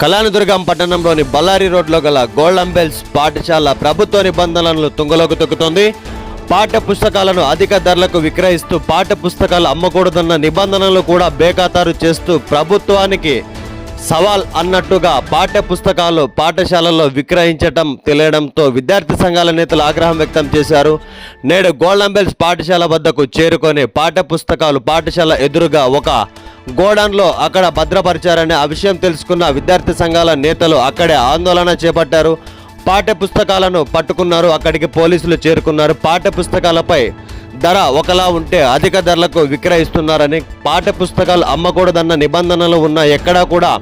కళానుదుర్గం పట్టణంలోని బళ్ళారి రోడ్లో గల గోల్డంబెల్స్ పాఠశాల ప్రభుత్వ నిబంధనలను తుంగలోకి తొక్కుతోంది. పాఠ్య పుస్తకాలను అధిక ధరలకు విక్రయిస్తూ పాఠ్య పుస్తకాలు అమ్మకూడదన్న నిబంధనలు కూడా బేఖాతారు చేస్తూ ప్రభుత్వానికి సవాల్ అన్నట్టుగా పాఠ్య పుస్తకాలు పాఠశాలల్లో విక్రయించటం తెలియడంతో విద్యార్థి సంఘాల నేతలు ఆగ్రహం వ్యక్తం చేశారు. నేడు గోల్డంబెల్స్ పాఠశాల వద్దకు చేరుకొని పాఠ్య పుస్తకాలు పాఠశాల ఎదురుగా ఒక గోడౌన్లో అక్కడ భద్రపరిచారనే ఆ విషయం తెలుసుకున్న విద్యార్థి సంఘాల నేతలు అక్కడే ఆందోళన చేపట్టారు. పాఠ్య పుస్తకాలను పట్టుకున్నారు. అక్కడికి పోలీసులు చేరుకున్నారు. పాఠ్య పుస్తకాలపై ధర ఒకలా ఉంటే అధిక ధరలకు విక్రయిస్తున్నారని పాఠ్య పుస్తకాలు అమ్మకూడదన్న నిబంధనలు ఉన్న ఎక్కడా కూడా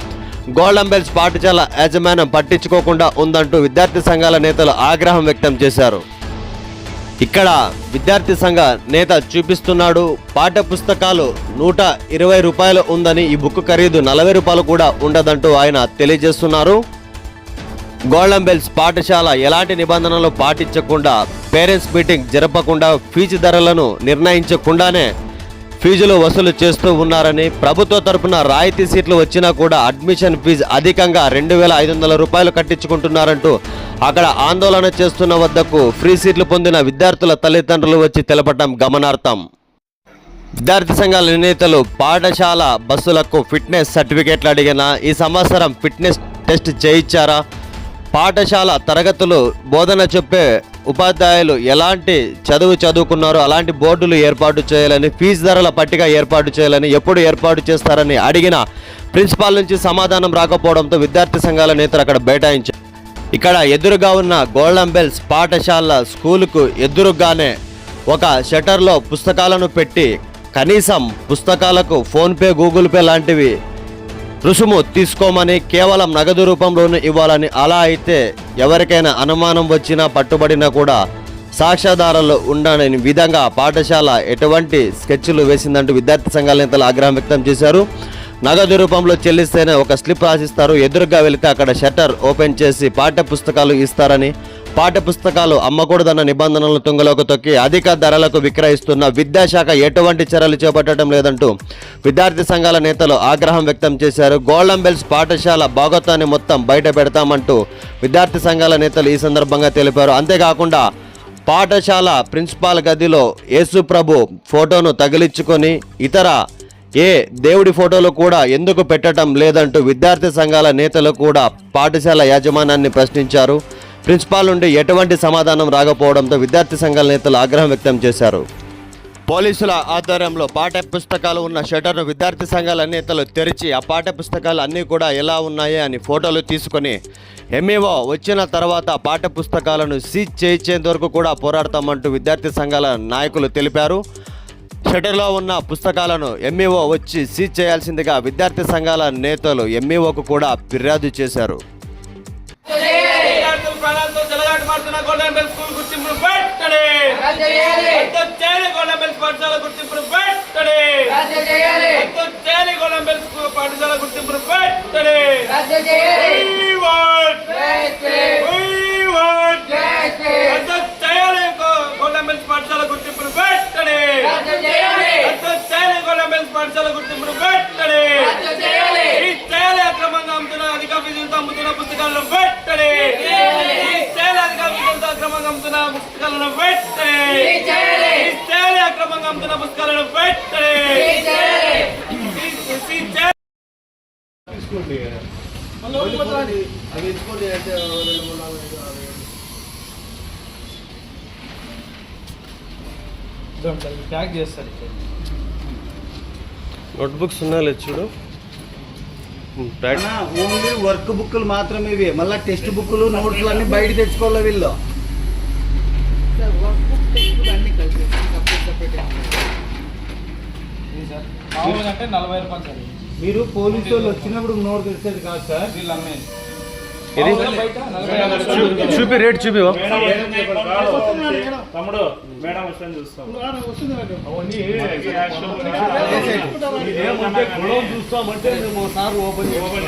గోల్డెన్ బెల్స్ పాఠశాల యాజమాన్యం పట్టించుకోకుండా ఉందంటూ విద్యార్థి సంఘాల నేతలు ఆగ్రహం వ్యక్తం చేశారు. ఇక్కడ విద్యార్థి సంఘ నేత చూపిస్తున్నాడు. పాఠ్య పుస్తకాలు నూట ఇరవై రూపాయలు ఉందని ఈ బుక్ ఖరీదు నలభై రూపాయలు కూడా ఉండదంటూ ఆయన తెలియజేస్తున్నారు. గోల్డెన్ బెల్స్ పాఠశాల ఎలాంటి నిబంధనలు పాటించకుండా పేరెంట్స్ మీటింగ్ జరపకుండా ఫీజు ధరలను నిర్ణయించకుండానే ఫీజులు వసూలు చేస్తూ ఉన్నారని ప్రభుత్వ తరపున రాయితీ సీట్లు వచ్చినా కూడా అడ్మిషన్ ఫీజు అధికంగా రెండు వేల ఐదు వందల రూపాయలు కట్టించుకుంటున్నారంటూ అక్కడ ఆందోళన చేస్తున్న వద్దకు ఫ్రీ సీట్లు పొందిన విద్యార్థుల తల్లిదండ్రులు వచ్చి తెలపటం గమనార్థం విద్యార్థి సంఘాల నేతలు పాఠశాల బస్సులకు ఫిట్నెస్ సర్టిఫికేట్లు అడిగిన ఈ సంవత్సరం ఫిట్నెస్ టెస్ట్ చేయించారా? పాఠశాల తరగతులు బోధన చెప్పే ఉపాధ్యాయులు ఎలాంటి చదువు చదువుకున్నారో అలాంటి బోర్డులు ఏర్పాటు చేయాలని ఫీజు ధరల పట్టిక ఏర్పాటు చేయాలని ఎప్పుడు ఏర్పాటు చేస్తారని అడిగిన ప్రిన్సిపాల్ నుంచి సమాధానం రాకపోవడంతో విద్యార్థి సంఘాల నేతలు అక్కడ బైఠాయించారు ఇక్కడ ఎదురుగా ఉన్న గోల్డెన్ బెల్స్ పాఠశాల స్కూలుకు ఎదురుగానే ఒక షటర్లో పుస్తకాలను పెట్టి కనీసం పుస్తకాలకు ఫోన్పే గూగుల్ పే లాంటివి రుసుము తీసుకోమని కేవలం నగదు రూపంలోనే ఇవ్వాలని అలా అయితే ఎవరికైనా అనుమానం వచ్చినా పట్టుబడినా కూడా సాక్ష్యాధారాలు ఉండని విధంగా పాఠశాల ఎటువంటి స్కెచ్లు వేసిందంటూ విద్యార్థి సంఘాల నేతలు ఆగ్రహం వ్యక్తం చేశారు. నగదు రూపంలో చెల్లిస్తేనే ఒక స్లిప్ రాసిస్తారు. ఎదురుగా వెళితే అక్కడ షట్టర్ ఓపెన్ చేసి పాఠ్య పుస్తకాలు ఇస్తారని పాఠ్యపుస్తకాలు అమ్మకూడదన్న నిబంధనలు తుంగలోకి తొక్కి అధిక ధరలకు విక్రయిస్తున్న విద్యాశాఖ ఎటువంటి చర్యలు చేపట్టడం లేదంటూ విద్యార్థి సంఘాల నేతలు ఆగ్రహం వ్యక్తం చేశారు. గోల్డెన్ బెల్స్ పాఠశాల భాగోత్వాన్ని మొత్తం బయట పెడతామంటూ విద్యార్థి సంఘాల నేతలు ఈ సందర్భంగా తెలిపారు. అంతేకాకుండా పాఠశాల ప్రిన్సిపాల్ గదిలో యేసుప్రభు ఫోటోను తగిలించుకొని ఇతర ఏ దేవుడి ఫోటోలు కూడా ఎందుకు పెట్టడం లేదంటూ విద్యార్థి సంఘాల నేతలు కూడా పాఠశాల యాజమాన్యాన్ని ప్రశ్నించారు. ప్రిన్సిపాల్ నుండి ఎటువంటి సమాధానం రాకపోవడంతో విద్యార్థి సంఘాల నేతలు ఆగ్రహం వ్యక్తం చేశారు. పోలీసుల ఆధ్వర్యంలో పాఠ్య పుస్తకాలు ఉన్న షటర్ను విద్యార్థి సంఘాల నేతలు తెరిచి ఆ పాఠ్య పుస్తకాలు అన్నీ కూడా ఎలా ఉన్నాయా అని ఫోటోలు తీసుకొని ఎంఈఓ వచ్చిన తర్వాత పాఠ్య పుస్తకాలను సీజ్ చేయించేంత వరకు కూడా పోరాడతామంటూ విద్యార్థి సంఘాల నాయకులు తెలిపారు. షటర్లో ఉన్న పుస్తకాలను ఎంఈఓ వచ్చి సీజ్ చేయాల్సిందిగా విద్యార్థి సంఘాల నేతలు ఎంఈఓకు కూడా ఫిర్యాదు చేశారు. ప్రాణాలతో చెలగాట మారుతున్న గోల్డెన్ బెల్ స్కూల్ గుర్తింపును పెట్టండి చేయాలి! గోల్డెన్ బెల్స్ పాఠశాల గుర్తింపును పెట్టండి చేయాలి! గోల్డెన్ బెల్ స్కూల్ పాఠశాల గుర్తింపును పెట్టండి We want- We want- రద్దు చేయాలి గో- గోల్డెన్ బెల్స్ పాఠశాల గుర్తింపును పెట్టండి రద్దు చేయాలి గోల్డెన్ బెల్స్ పాఠశాల గుర్తింపును పెట్టండి ఈ చేయాలి అక్రమంగా అమ్ముతున్న అధిక ఫీజులతో అమ్ముతున్న పుస్తకాలను పెట్టండి ఈ చేయాలి అధిక ఫీజులతో అక్రమంగా అమ్ముతున్న పుస్తకాలను పెట్టండి అక్రమంగా అమ్ముతున్న పుస్తకాలను పెట్టండి ప్యాక్ చేస్తారు నోట్బుక్స్ ఉన్నాయో చూడు. అన్నా, ఓన్లీ వర్క్ బుక్లు మాత్రమే ఇవి. మళ్ళీ టెక్స్ట్ బుక్లు నోట్స్లు అన్ని బయట తెచ్చుకోవాలి వీళ్ళు? సార్ మామూలుగా అంటే నలభై రూపాయలు సార్. మీరు పోలీసు వాళ్ళు వచ్చినప్పుడు నోట్ తెచ్చేది కాదు సార్. వీళ్ళు ఇది. చూపి రేట్ చూపి తమ్ముడు మేడం వస్తుంది చూస్తాం చూస్తామంటే మేము సార్ ఓపెన్ ఓపెన్